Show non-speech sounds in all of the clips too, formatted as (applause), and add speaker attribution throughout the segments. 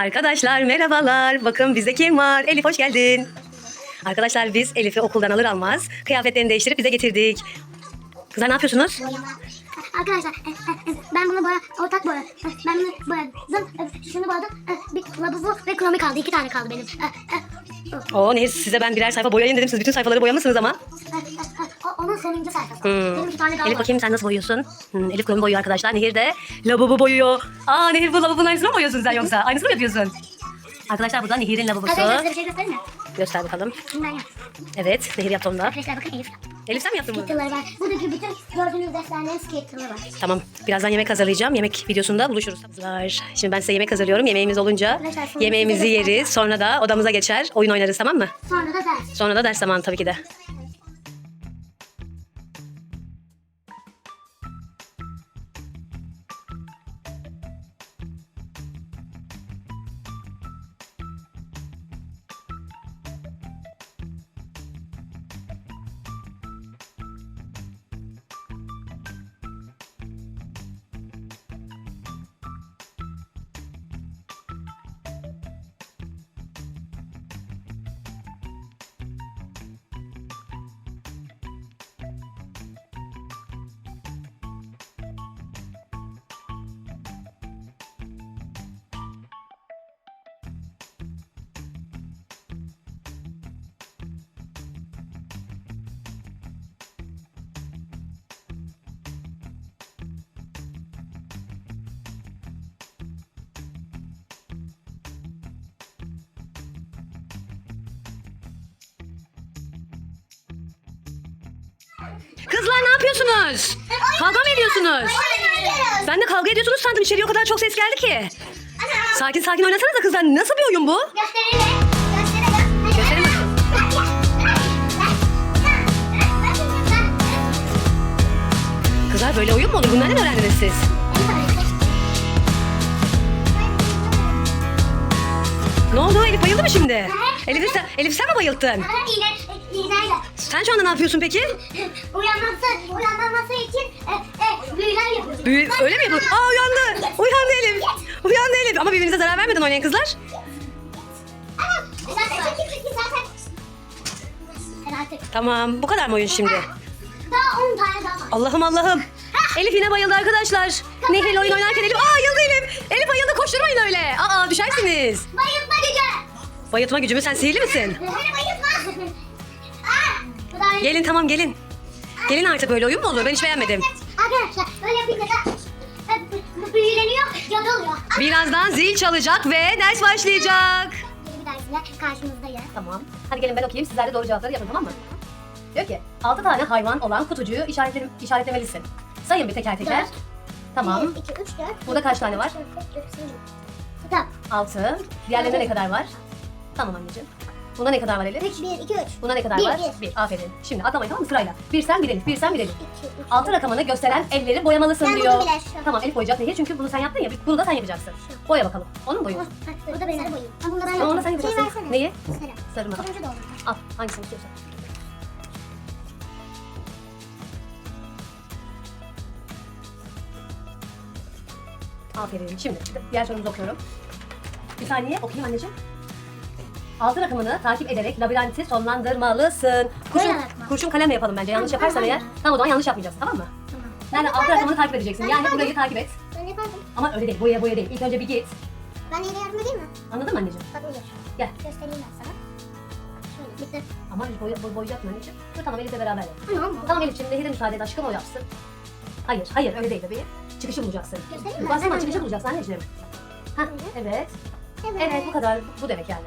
Speaker 1: Arkadaşlar merhabalar. Bakın bizde kim var? Elif hoş geldin. Arkadaşlar biz Elif'i okuldan alır almaz kıyafetlerini değiştirip bize getirdik. Kızlar ne yapıyorsunuz?
Speaker 2: Arkadaşlar e, e, e, ben bunu boya, ortak boya. E, Ben bunu boyadım. E, Şunu boyadım. E, Bir lavabo ve kromi kaldı. İki tane kaldı benim. E, e,
Speaker 1: Oo Nehir size ben birer sayfa boyayın dedim. Siz bütün sayfaları boyamışsınız ama. (laughs)
Speaker 2: Onun sonuncu sayfası.
Speaker 1: Hmm.
Speaker 2: Benim iki tane daha
Speaker 1: Elif
Speaker 2: var.
Speaker 1: bakayım sen nasıl boyuyorsun? Hmm, Elif kromi boyuyor arkadaşlar. Nehir de lavabo boyuyor. Aa Nehir bu lavabonun aynısını mı boyuyorsun sen yoksa? Aynısını mı yapıyorsun? Arkadaşlar burada Nehir'in lavabosu.
Speaker 2: Arkadaşlar size bir şey göstereyim mi?
Speaker 1: Göster bakalım.
Speaker 2: Ben yaptım.
Speaker 1: Evet Nehir yaptı onu da.
Speaker 2: Arkadaşlar bakın Elif.
Speaker 1: Elif sen mi yaptın bunu?
Speaker 2: Skitter'ları var. Buradaki bütün gördüğünüz defterlerin skitter'ları var.
Speaker 1: Tamam. Birazdan yemek hazırlayacağım. Yemek videosunda buluşuruz. Şimdi ben size yemek hazırlıyorum. Yemeğimiz olunca
Speaker 2: Arkadaşlar, sonra
Speaker 1: yemeğimizi yeriz. Sonra da odamıza geçer. Oyun oynarız tamam mı?
Speaker 2: Sonra da ders.
Speaker 1: Sonra da ders zamanı tabii ki de. Kızlar ne yapıyorsunuz? Kavga mı ediyorsunuz? Ben de kavga ediyorsunuz sandım. İçeriye o kadar çok ses geldi ki. Sakin sakin oynasanıza kızlar. Nasıl bir oyun bu?
Speaker 2: Gösterelim. Gösterelim.
Speaker 1: Kızlar böyle oyun mu olur? Bunları öğrendiniz siz? Ne oldu? Elif bayıldı mı şimdi? Elif sen, Elif sen mi bayılttın?
Speaker 2: İğne, iğneyle.
Speaker 1: Sen şu anda ne yapıyorsun peki?
Speaker 2: Uyanması, uyanmaması için e, e, büyüler yapıyoruz.
Speaker 1: Büyü, öyle mi yapıyorsun? Aa uyandı. Uyandı Elif. Uyandı Elif. Ama birbirinize zarar vermeden oynayın kızlar.
Speaker 2: Ama zaten zaten. Sen artık.
Speaker 1: Tamam. Bu kadar mı oyun şimdi?
Speaker 2: Daha 10 tane daha var.
Speaker 1: Allah'ım Allah'ım. Elif yine bayıldı arkadaşlar. Nehir'le oyun oynarken Elif. Aa ayıldı Elif. Elif ayıldı koşturmayın öyle. Aa düşersiniz.
Speaker 2: Bayılma gücü.
Speaker 1: Bayıltma gücü mü? Sen sihirli misin?
Speaker 2: Bayılma. Aa, bu da öyle.
Speaker 1: Gelin tamam gelin. Gelin artık böyle oyun mu olur? Ben hiç beğenmedim.
Speaker 2: Arkadaşlar böyle yapınca da e, bu- bu büyüleniyor, yadı oluyor.
Speaker 1: Birazdan zil çalacak ve ders başlayacak.
Speaker 2: Yeni bir dersine karşınızdayız.
Speaker 1: Tamam. Hadi gelin ben okuyayım. Sizler de doğru cevapları yapın tamam mı? Diyor ki 6 tane hayvan olan kutucuğu işaretle, işaretlemelisin. Sayın bir teker teker.
Speaker 2: Dört.
Speaker 1: Tamam.
Speaker 2: 1, 2, 3, 4.
Speaker 1: Burada kaç tane var?
Speaker 2: Tamam.
Speaker 1: 6. Diğerlerinde ne kadar var? Tamam anneciğim. Bunda ne kadar var Elif?
Speaker 2: 3, 1, 2, 3.
Speaker 1: Bunda ne kadar
Speaker 2: Bir,
Speaker 1: var?
Speaker 2: bir.
Speaker 1: 1. Aferin. Şimdi atlamayın tamam mı sırayla? Bir sen bir Elif, bir sen bir Elif.
Speaker 2: 2, 3.
Speaker 1: Altı rakamını gösteren elleri boyamalısın
Speaker 2: Ben bunu
Speaker 1: diyor. Tamam Elif boyayacak Nehir çünkü bunu sen yaptın ya bunu da sen yapacaksın. Boya bakalım. Onu mu boyuyorsun?
Speaker 2: Bu da benim boyum. Ha, bunu da ben
Speaker 1: Tamam onu sen
Speaker 2: yapacağım.
Speaker 1: yapacaksın.
Speaker 2: Şey versene.
Speaker 1: Neyi?
Speaker 2: Sarı.
Speaker 1: Sarı mı?
Speaker 2: Turuncu da olur.
Speaker 1: Al hangisini istiyorsan. Aferin. Şimdi diğer sorumuzu okuyorum. Bir saniye okuyayım anneciğim. Altı rakamını takip ederek labirenti sonlandırmalısın. Kurşun,
Speaker 2: yapma.
Speaker 1: kurşun kalemle yapalım bence. Yanlış
Speaker 2: Tamam,
Speaker 1: yaparsan
Speaker 2: tamam.
Speaker 1: eğer. Tamam o zaman yanlış yapmayacağız tamam mı?
Speaker 2: Tamam.
Speaker 1: Yani altı rakamını takip edeceksin.
Speaker 2: Ben
Speaker 1: Yani
Speaker 2: yapardım.
Speaker 1: burayı takip et.
Speaker 2: Ben yapardım.
Speaker 1: Ama öyle değil. Boya boya değil. İlk önce bir git.
Speaker 2: Ben yine yardım edeyim mi?
Speaker 1: Anladın mı anneciğim?
Speaker 2: Bak olur.
Speaker 1: Gel.
Speaker 2: Göstereyim ben sana. Şöyle bitti.
Speaker 1: Ama boya, boy, boyayacaksın anneciğim. Dur tamam Elif'le beraber yap.
Speaker 2: Tamam mı?
Speaker 1: Tamam Elif'ciğim Nehir'e müsaade et aşkım o yapsın. Hayır, hayır öyle değil bebeğim. Çıkışı bulacaksın.
Speaker 2: Göstereyim mi?
Speaker 1: Baksana
Speaker 2: Hemen
Speaker 1: çıkışı bulacaksın anneciğim. Hah, evet.
Speaker 2: Evet.
Speaker 1: Evet bu kadar. Bu demek yani.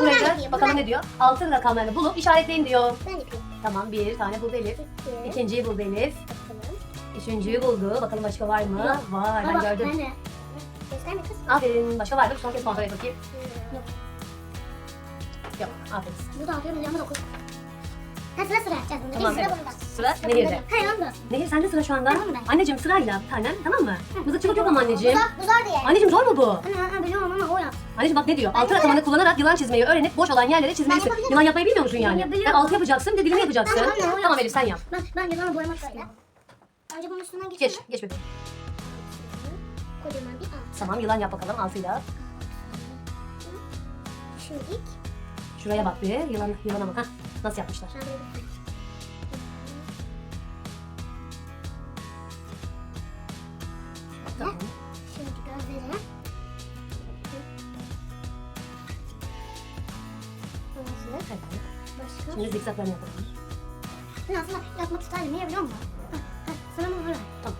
Speaker 2: Ben
Speaker 1: Buraya
Speaker 2: yapayım,
Speaker 1: bakalım
Speaker 2: ben-
Speaker 1: ne diyor? Altın rakamlarını bulup işaretleyin diyor.
Speaker 2: Ben yapayım.
Speaker 1: Tamam bir tane buldu Elif.
Speaker 2: İki.
Speaker 1: İkinciyi buldu Elif.
Speaker 2: Bakalım.
Speaker 1: Üçüncüyü buldu. Bakalım başka var mı?
Speaker 2: Yok.
Speaker 1: Var ben
Speaker 2: Baba,
Speaker 1: gördüm.
Speaker 2: Ben de. Gösterme kız.
Speaker 1: Aferin. Başka var mı? Son kez kontrol et bakayım.
Speaker 2: Yok.
Speaker 1: Yok. Aferin.
Speaker 2: Bu da atıyorum ama dokuz. Ha sıra sıra yapacağız bunu.
Speaker 1: Tamam, evet.
Speaker 2: Sıra bunda.
Speaker 1: Sıra Nehir'de.
Speaker 2: Hayır onda.
Speaker 1: Nehir sende sıra şu anda.
Speaker 2: Tamam ben.
Speaker 1: Anneciğim sırayla bir tanem tamam mı? Mızıkçılık yok ama anneciğim.
Speaker 2: Bu zor diye.
Speaker 1: Anneciğim zor mu bu?
Speaker 2: Ana, ana biliyorum ama o yaptı.
Speaker 1: Anneciğim bak ne diyor?
Speaker 2: Ben
Speaker 1: Altı rakamını kullanarak yılan çizmeyi öğrenip boş olan yerlere çizmelisin.
Speaker 2: yapabilirim.
Speaker 1: Yılan yapmayı bilmiyor musun yani?
Speaker 2: Ben yapabilirim.
Speaker 1: Ben altı yapacaksın bir de dilimi yapacaksın.
Speaker 2: Tamam, anne, o
Speaker 1: Tamam. Elif sen yap.
Speaker 2: Ben, ben yılanı boyamak istiyorum. Önce bunun üstünden geçelim.
Speaker 1: Geç, geç bebeğim.
Speaker 2: Kocaman bir ağaç.
Speaker 1: Tamam yılan yap bakalım altıyla.
Speaker 2: İlk.
Speaker 1: Şuraya bak bir. Yılan, yılana bak. Hah, nasıl yapmışlar? Tamam.
Speaker 2: Şimdi gözleri.
Speaker 1: Evet.
Speaker 2: Başka.
Speaker 1: Şimdi zikzaklarını yapalım.
Speaker 2: Ben aslında yapmak isterdim. Niye biliyor musun? Heh, heh, Sana bunu böyle.
Speaker 1: Tamam.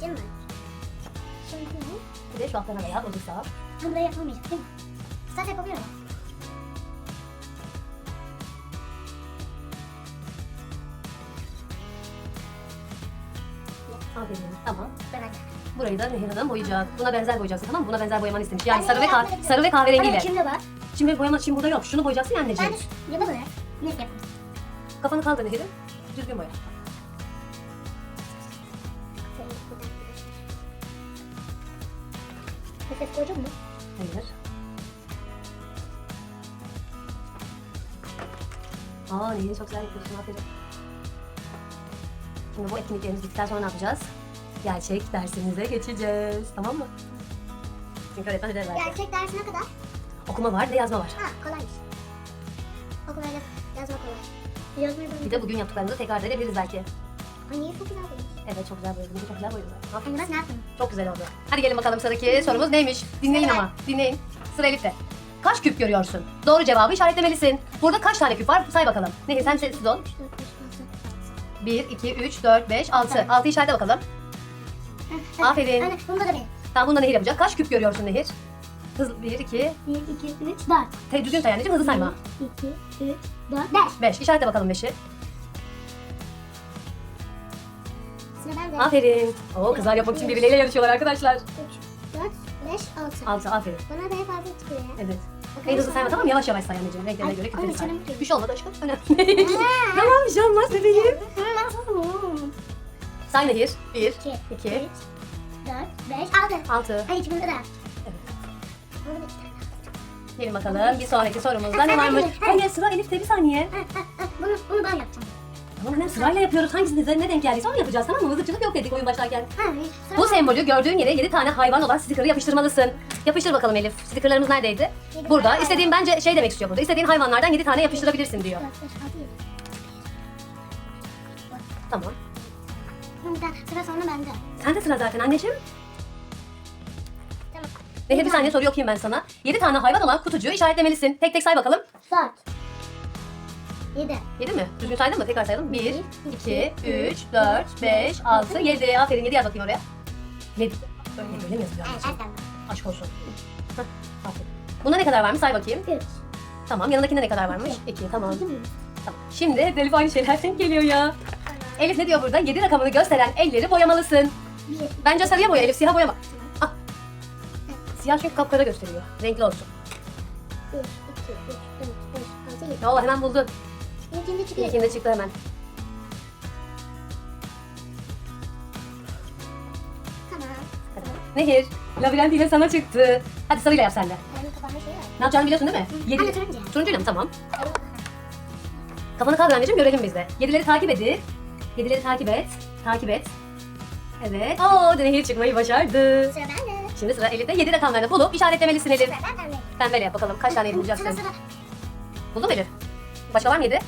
Speaker 2: Değil mi? Şimdi ne?
Speaker 1: Bir de şu altlarına da yap. O zikzak.
Speaker 2: Ha burayı yapamayacak değil mi? Zaten yapabiliyorum.
Speaker 1: Aferin. Tamam.
Speaker 2: Ben
Speaker 1: Burayı da Nehir Hanım boyayacak. Buna benzer boyayacaksın tamam mı? Buna benzer boyamanı istemiş. Yani
Speaker 2: Ben
Speaker 1: sarı ve, sarı ve kahverengiyle.
Speaker 2: Hayır şimdi var.
Speaker 1: Şimdi boyama şimdi burada yok. Şunu boyayacaksın ya anneciğim.
Speaker 2: Ben de şu ya da böyle. Ne yapayım?
Speaker 1: Kafanı kaldır Nehir'im. Düzgün boya.
Speaker 2: Nefes koydun mu?
Speaker 1: Hayır. Aa Nehir çok güzel yapıyorsun. Aferin. Şimdi bu etkinliklerimiz bittikten sonra ne yapacağız? Gerçek dersimize geçeceğiz. Tamam mı? Çünkü öğretmen ödev verdi.
Speaker 2: Gerçek dersine kadar.
Speaker 1: Okuma var bir de yazma var.
Speaker 2: Ha kolaymış. Okumayla yazma kolay. Yazmayı
Speaker 1: Bir
Speaker 2: ben.
Speaker 1: de bugün yaptıklarımızı tekrar edebiliriz belki.
Speaker 2: Ay niye çok güzel olmuş.
Speaker 1: Evet çok güzel boyadın. Çok güzel boyadın.
Speaker 2: Hani
Speaker 1: Aferin.
Speaker 2: bak ne yaptın?
Speaker 1: Çok güzel oldu. Hadi gelin bakalım sıradaki sorumuz neymiş? Dinleyin ama. Dinleyin. Sıra Elif'te. Kaç küp görüyorsun? Doğru cevabı işaretlemelisin. Burada kaç tane küp var? Say bakalım. Nehir sen sessiz ol. 1, 2, 3, 4, 5, 6. 6 işaretle bakalım. Aferin.
Speaker 2: Anne bunda da benim.
Speaker 1: Tamam bunu da Nehir yapacak. Kaç küp görüyorsun Nehir? Hızlı 1, 2,
Speaker 2: 1, 2, 3, 4.
Speaker 1: te, düzgün say anneciğim hızlı sayma.
Speaker 2: 2, 3, 4, 5.
Speaker 1: 5. İşaretle bakalım 5'i.
Speaker 2: Sıra bende.
Speaker 1: Aferin. Oo kızlar yapmak için birbirleriyle yarışıyorlar arkadaşlar.
Speaker 2: 3, 4, 5, 6.
Speaker 1: 6 aferin.
Speaker 2: Bana da hep fazla çıkıyor ya.
Speaker 1: Evet. En hızlı sayma tamam mı? Yavaş yavaş say anneciğim. Renklerine göre küpleri say. Bir şey olmadı aşkım. Önemli (laughs) değil. tamam bir şey olmaz bebeğim. Say Nehir. 1,
Speaker 2: 2,
Speaker 1: 2,
Speaker 2: 3, 4, 5, 6.
Speaker 1: 6.
Speaker 2: Ay hiç bunda da. Da tane.
Speaker 1: Gelin bakalım bir sonraki sorumuzda ne varmış? Hayır sıra Elif'te bir saniye.
Speaker 2: Bunu, bunu ben yapacağım.
Speaker 1: Tamam annem sırayla yapıyoruz. Hangisinin ne denk geldiyse onu yapacağız tamam mı? Mızıkçılık yok dedik oyun başlarken.
Speaker 2: Ha, sıra
Speaker 1: Bu sembolü gördüğün yere 7 tane hayvan olan sticker'ı yapıştırmalısın. Yapıştır bakalım Elif. Sticker'larımız neredeydi?
Speaker 2: Yedi
Speaker 1: Burada.
Speaker 2: tane
Speaker 1: İstediğin bence şey demek istiyor burada. İstediğin hayvanlardan 7 tane yapıştırabilirsin diyor.
Speaker 2: 4, 5, 6, 7.
Speaker 1: Tamam.
Speaker 2: Burada sıra sonra bende.
Speaker 1: Sen de sıra zaten anneciğim. Nehir bir saniye soru okuyayım ben sana. 7 tane hayvan olan kutucuğu işaretlemelisin. Tek tek say bakalım.
Speaker 2: 4. 7.
Speaker 1: 7 mi? Düzgün saydın mı? Tekrar sayalım. 1, 2, 3, 4, 5, 6, 7. Aferin 7 yaz bakayım oraya. 7. Öyle, öyle mi anneciğim?
Speaker 2: evet.
Speaker 1: Aşk olsun. Hah, aferin. Bunda ne kadar varmış say bakayım.
Speaker 2: 3.
Speaker 1: Tamam yanındakinde ne kadar varmış? 2 tamam.
Speaker 2: 2 mi?
Speaker 1: tamam. Şimdi Elif aynı şeyler denk geliyor ya. Elif ne diyor burada? 7 rakamını gösteren elleri boyamalısın.
Speaker 2: 1.
Speaker 1: Bence sarıya boya Elif siyah boyama. Ah. Siyah çünkü kapkara gösteriyor. Renkli olsun.
Speaker 2: 1, 2, 3, 4, 5, 6, 7.
Speaker 1: Ya Allah hemen buldun.
Speaker 2: İlkinde çıkıyor.
Speaker 1: İlkinde çıktı hemen.
Speaker 2: Tamam.
Speaker 1: Nehir, labirent yine sana çıktı. Hadi sarıyla yap sen de.
Speaker 2: Kafamda şey var.
Speaker 1: Ne yapacağını biliyorsun değil mi? Yedi...
Speaker 2: Anne turuncu.
Speaker 1: Turuncuyla mı? Tamam. Kafanı kaldır anneciğim görelim biz de. Yedileri takip edip. Yedileri takip et. Takip et. Evet. Oo Nehir çıkmayı başardı.
Speaker 2: Sıra bende.
Speaker 1: Şimdi sıra Elif'te. Yedi rakamlarını bulup işaretlemelisin Elif.
Speaker 2: Ben bende.
Speaker 1: Pembeyle yap bakalım. Kaç tane
Speaker 2: Sıra
Speaker 1: bulacaksın?
Speaker 2: sıra.
Speaker 1: Buldun mu Elif? Başka var mı yedi?
Speaker 2: Var.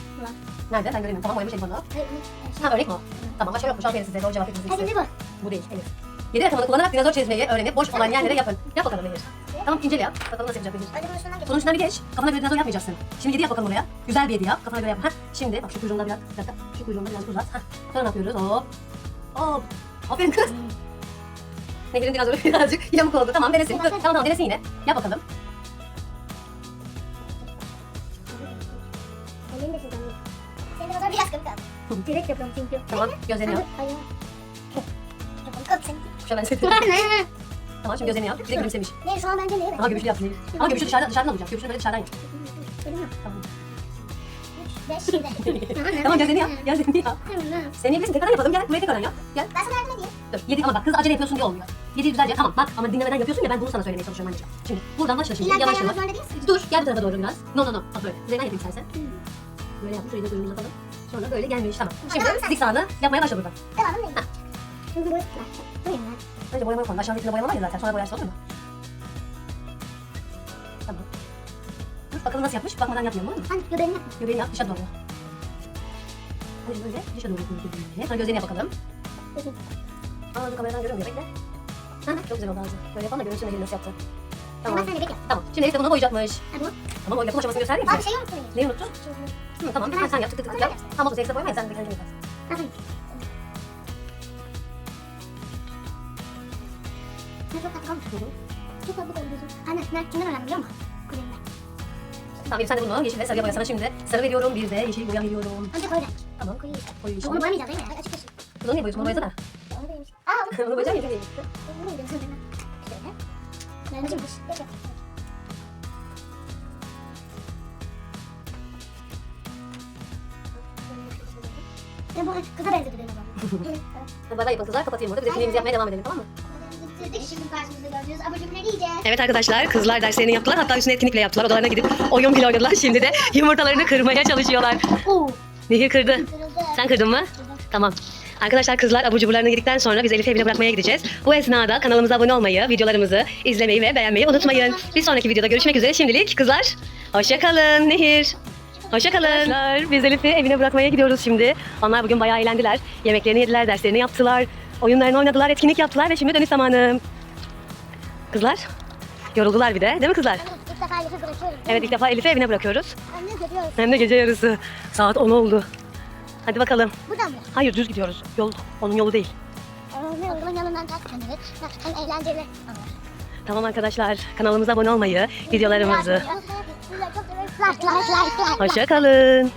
Speaker 1: Nerede? Ben göremiyorum. Tamam boyamış Elif onu.
Speaker 2: Hayır,
Speaker 1: Ha örnek mi o? Tamam başka yokmuş. Aferin size. Doğru cevap hepiniz
Speaker 2: Hadi
Speaker 1: ikisi.
Speaker 2: bu.
Speaker 1: Bu değil Elif. Yedi rakamını kullanarak dinozor çizmeyi öğrenip boş olan yerlere yapın. Yap bakalım Nehir. Tamam incele yap. Bakalım nasıl yapacak Nehir.
Speaker 2: Hadi bunun üstünden geç.
Speaker 1: Üstünden bir geç. Kafana göre dinozor yapmayacaksın. Şimdi yedi yap bakalım oraya. Güzel bir yedi yap. Kafana göre yap. Heh. Şimdi bak şu kuyruğunda biraz. Bir dakika. Şu kuyruğunda biraz uzat. Heh. Sonra ne yapıyoruz? Hop. Hop. Aferin kız. Nehir'in dinozoru (laughs) birazcık yamuk oldu. Tamam denesin. Dur. Tamam tamam denesin yine. Yap bakalım.
Speaker 2: Elim de şuradan. Senin de biraz kırık kaldı. Direkt yapıyorum çünkü.
Speaker 1: Tamam. Gözlerini yap.
Speaker 2: Ayağı. Kırık senin.
Speaker 1: Kuşa ben (laughs) seni. Tamam şimdi gözlerini yap. Bir de gülümsemiş.
Speaker 2: Ne şu an bence neye
Speaker 1: Ama gümüşlü yap Nehir. Ama gümüşlü dışarıdan, dışarıdan olacak. Gümüşlü böyle dışarıdan yap. Tamam.
Speaker 2: 3, 5, 7.
Speaker 1: Tamam gözlerini yap. Gözlerini yap.
Speaker 2: Tamam.
Speaker 1: Sen yiyebilirsin. Tekrardan yapalım. Gel. Buraya tekrardan yap. Gel.
Speaker 2: Ben sana yardım edeyim.
Speaker 1: Dur. Yedi ama bak hız acele yapıyorsun diye olmuyor. Yedi güzelce tamam bak ama dinlemeden yapıyorsun ya ben bunu sana söylemeye çalışıyorum anneciğim. Şimdi buradan başla şimdi
Speaker 2: İlla
Speaker 1: yavaş yavaş.
Speaker 2: zorunda değilsin.
Speaker 1: Dur gel bu tarafa doğru biraz. No no no. Bak böyle. Üzerinden yapayım istersen. Böyle yap. Şurayı da kuyruğunu uzatalım. Sonra böyle gelmiş tamam. Şimdi
Speaker 2: Tamam, sen-
Speaker 1: zikzağını yapmaya başla buradan.
Speaker 2: Devamlı değil. Bu Bu yana.
Speaker 1: Önce boyamayı koy. Aşağıdakinde boyama var ya zaten sonra boyarsın olur mu? Tamam. Bakalım nasıl yapmış? Bakmadan yapmayalım olur mu?
Speaker 2: Hani göbeğini yapma.
Speaker 1: Göbeğini yap dışa doğru. Önce böyle dışa doğru koy göbeğini. Sonra gözlerini yap bakalım. Aa dur kameradan görünmüyor bekle. Hı, Çok güzel oldu ağzı. Böyle yapalım da görünsün Nehir nasıl yaptı.
Speaker 2: Tamam.
Speaker 1: Tamam.
Speaker 2: Ben sana bekle.
Speaker 1: Tamam. Şimdi Elif de bunu boyayacakmış.
Speaker 2: Ha bu.
Speaker 1: Tamam o yapım aşamasını göstereyim mi?
Speaker 2: Abi şey mu?
Speaker 1: Neyi unuttun? Hı, tamam. Ha, sen yap tık tık tık yap. Tamam olsun ekstra boyama ya sen bir kendin yaparsın.
Speaker 2: Ne çok katı kalmış. Çok katı kalmış. Anne ne kimden öğrendin biliyor musun?
Speaker 1: Tamam Elif sen de bunu yeşil ve sarıya boyasana şimdi. Sarı veriyorum bir de yeşil boya veriyorum.
Speaker 2: Önce koy renk.
Speaker 1: Tamam.
Speaker 2: Koyu.
Speaker 1: Koyu yeşil.
Speaker 2: Bunu boyamayacağız değil mi? Açık yeşil.
Speaker 1: Bunu niye boyuyorsun? Bunu boyasana.
Speaker 2: Onu beğenmiş. Aa
Speaker 1: Bunu boyayacak mısın?
Speaker 2: Bunu boyayacağım (laughs) benden. Şöyle. Bekle. Ben bu kıza benzedim benim (laughs) babam.
Speaker 1: Hadi bay bay yapın kızlar kapatayım burada. Bir de filmimizi yapmaya devam edelim tamam mı?
Speaker 2: Bitirdik şimdi karşımızda gördüğünüz cubur ne diyeceğiz?
Speaker 1: Evet arkadaşlar kızlar derslerini yaptılar. Hatta üstüne etkinlikle yaptılar. Odalarına gidip oyun bile oynadılar. Şimdi de (laughs) yumurtalarını kırmaya çalışıyorlar.
Speaker 2: Oo.
Speaker 1: Nehir kırdı.
Speaker 2: Kırıldı.
Speaker 1: Sen kırdın mı? Tamam. Arkadaşlar kızlar abur cuburlarını yedikten sonra biz Elif'i evine bırakmaya gideceğiz. Bu esnada kanalımıza abone olmayı, videolarımızı izlemeyi ve beğenmeyi unutmayın. Bir sonraki videoda görüşmek üzere. Şimdilik kızlar hoşçakalın Nehir. Hoşçakalın. Arkadaşlar biz Elif'i evine bırakmaya gidiyoruz şimdi. Onlar bugün bayağı eğlendiler. Yemeklerini yediler, derslerini yaptılar. Oyunlarını oynadılar, etkinlik yaptılar ve şimdi dönüş zamanı. Kızlar yoruldular bir de değil mi kızlar?
Speaker 2: İlk defa Elif'i bırakıyorum.
Speaker 1: Evet ilk defa Elif'i evine bırakıyoruz.
Speaker 2: Anne görüyoruz.
Speaker 1: Hem de gece yarısı. Saat 10 oldu. Hadi bakalım.
Speaker 2: Buradan mı?
Speaker 1: Hayır düz gidiyoruz. Yol onun yolu değil.
Speaker 2: Ee, ne uygun yanından ters dönüyoruz. Hem eğlenceli.
Speaker 1: Tamam arkadaşlar kanalımıza abone olmayı, videolarımızı.
Speaker 2: Like, like, like, like.
Speaker 1: Hoşça kalın.